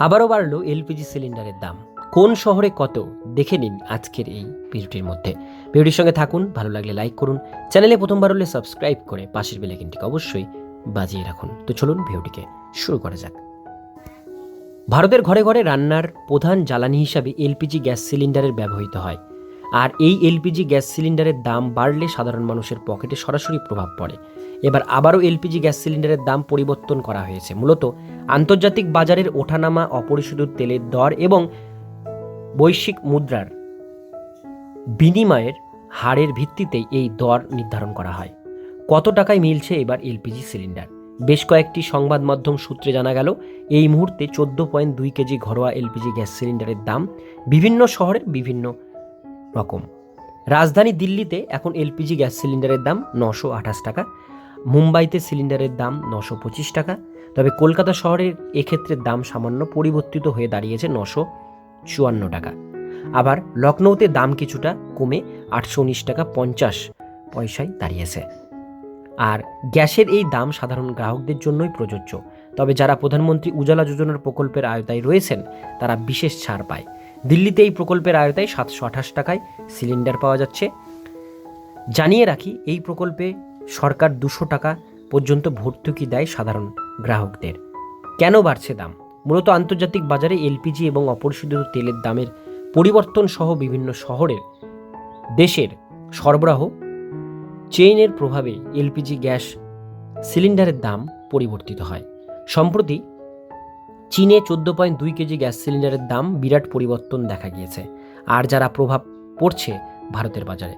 আবারও বাড়ল এলপিজি সিলিন্ডারের দাম। কোন শহরে কত? দেখে নিন আজকের এই ভিডিওটির মধ্যে। ভিডিওটির সঙ্গে থাকুন, ভালো লাগলে লাইক করুন। চ্যানেলে প্রথমবার হলে সাবস্ক্রাইব করে পাশের বেলাইকিনটিকে অবশ্যই বাজিয়ে রাখুন। তো চলুন ভিডিওটিকে শুরু করা যাক। ভারতের ঘরে ঘরে রান্নার প্রধান জ্বালানি হিসাবে এলপিজি গ্যাস সিলিন্ডারের ব্যবহৃত হয়। আর এই এলপিজি গ্যাস সিলিন্ডারের দাম বাড়লে সাধারণ মানুষের পকেটে সরাসরি প্রভাব পড়ে। এবার আবারও এলপিজি গ্যাস সিলিন্ডারের দাম পরিবর্তন করা হয়েছে। মূলত আন্তর্জাতিক বাজারের ওঠানামা, অপরিশোধিত তেলের দর এবং বৈশ্বিক মুদ্রার বিনিময়ের হারের ভিত্তিতেই এই দর নির্ধারণ করা হয়। কত টাকায় মিলছে এবার এলপিজি সিলিন্ডার? বেশ কয়েকটি সংবাদ মাধ্যম সূত্রে জানা গেল, এই মুহূর্তে চোদ্দ পয়েন্ট দুই কেজি ঘরোয়া এলপিজি গ্যাস সিলিন্ডারের দাম বিভিন্ন শহরের বিভিন্ন রকম। রাজধানী দিল্লিতে এখন এলপিজি গ্যাস সিলিন্ডারের দাম নশো আঠাশ টাকা, মুম্বাইতে সিলিন্ডারের দাম নশো পঁচিশ টাকা, তবে কলকাতা শহরের এক্ষেত্রে দাম সামান্য পরিবর্তিত হয়ে দাঁড়িয়েছে নশো চুয়ান্ন টাকা। আবার লখনৌতে দাম কিছুটা কমে আটশো উনিশ টাকা পঞ্চাশ পয়সায় দাঁড়িয়েছে। আর গ্যাসের এই দাম সাধারণ গ্রাহকদের জন্যই প্রযোজ্য, তবে যারা প্রধানমন্ত্রী উজালা যোজনার প্রকল্পের আয়তায় রয়েছেন, তারা বিশেষ ছাড় পায়। দিল্লিতে এই প্রকল্পের আয়তায় সাতশো আঠাশ টাকায় সিলিন্ডার পাওয়া যাচ্ছে। জানিয়ে রাখি, এই প্রকল্পে সরকার দুশো টাকা পর্যন্ত ভর্তুকি দেয় সাধারণ গ্রাহকদের। কেন বাড়ছে দাম? মূলত আন্তর্জাতিক বাজারে এলপিজি এবং অপরিশোধিত তেলের দামের পরিবর্তন সহ বিভিন্ন শহরের দেশের সরবরাহ চেইনের প্রভাবে এলপিজি গ্যাস সিলিন্ডারের দাম পরিবর্তিত হয়। সম্প্রতি চীনে চোদ্দ পয়েন্ট দুই কেজি গ্যাস সিলিন্ডারের দাম বিরাট পরিবর্তন দেখা গিয়েছে। আর যারা প্রভাব পড়ছে ভারতের বাজারে।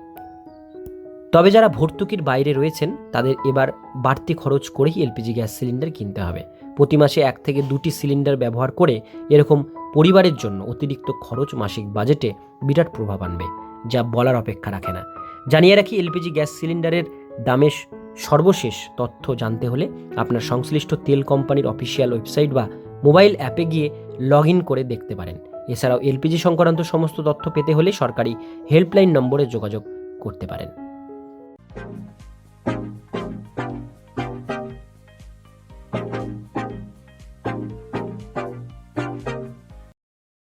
তবে যারা ভর্তুকির বাইরে রয়েছেন, তাদের এবার বাড়তি খরচ করেই এলপিজি গ্যাস সিলিন্ডার কিনতে হবে। প্রতি মাসে এক থেকে দুটি সিলিন্ডার ব্যবহার করে এরকম পরিবারের জন্য অতিরিক্ত খরচ মাসিক বাজেটে বিরাট প্রভাব আনবে, যা বলার অপেক্ষা রাখে না। জানিয়ে রাখি, এলপিজি গ্যাস সিলিন্ডারের দামের সর্বশেষ তথ্য জানতে হলে আপনার সংশ্লিষ্ট তেল কোম্পানির অফিসিয়াল ওয়েবসাইট বা মোবাইল অ্যাপে গিয়ে লগ করে দেখতে পারেন। এছাড়াও এলপিজি সংক্রান্ত সমস্ত তথ্য পেতে হলে সরকারি হেল্পলাইন নম্বরে যোগাযোগ করতে পারেন।